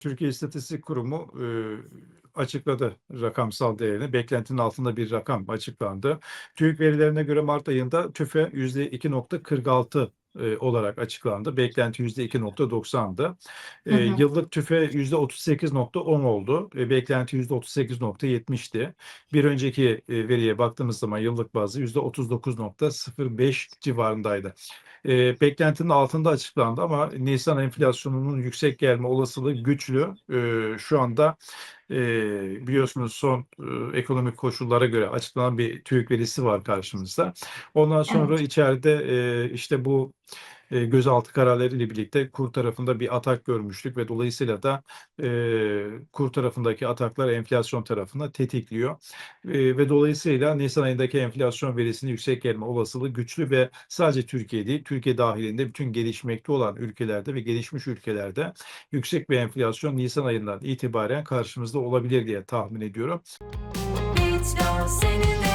Türkiye İstatistik Kurumu e, açıkladı rakamsal değerini. Beklentinin altında bir rakam açıklandı. TÜİK verilerine göre Mart ayında TÜFE %2.46 e, olarak açıklandı. Beklenti %2.90'dı. E, yıllık TÜFE %38.10 oldu. E, beklenti %38.70'ti. Bir önceki e, veriye baktığımız zaman yıllık bazı %39.05 civarındaydı. E, beklentinin altında açıklandı ama Nisan enflasyonunun yüksek gelme olasılığı güçlü. E, şu anda e, biliyorsunuz son e, ekonomik koşullara göre açıklanan bir TÜİK verisi var karşımızda. Ondan sonra Evet. içeride e, işte bu e, gözaltı kararları ile birlikte kur tarafında bir atak görmüştük ve dolayısıyla da e, kur tarafındaki ataklar enflasyon tarafında tetikliyor. E, ve dolayısıyla Nisan ayındaki enflasyon verisinin yüksek gelme olasılığı güçlü ve sadece Türkiye değil, Türkiye dahilinde bütün gelişmekte olan ülkelerde ve gelişmiş ülkelerde yüksek bir enflasyon Nisan ayından itibaren karşımızda olabilir diye tahmin ediyorum. Beats senin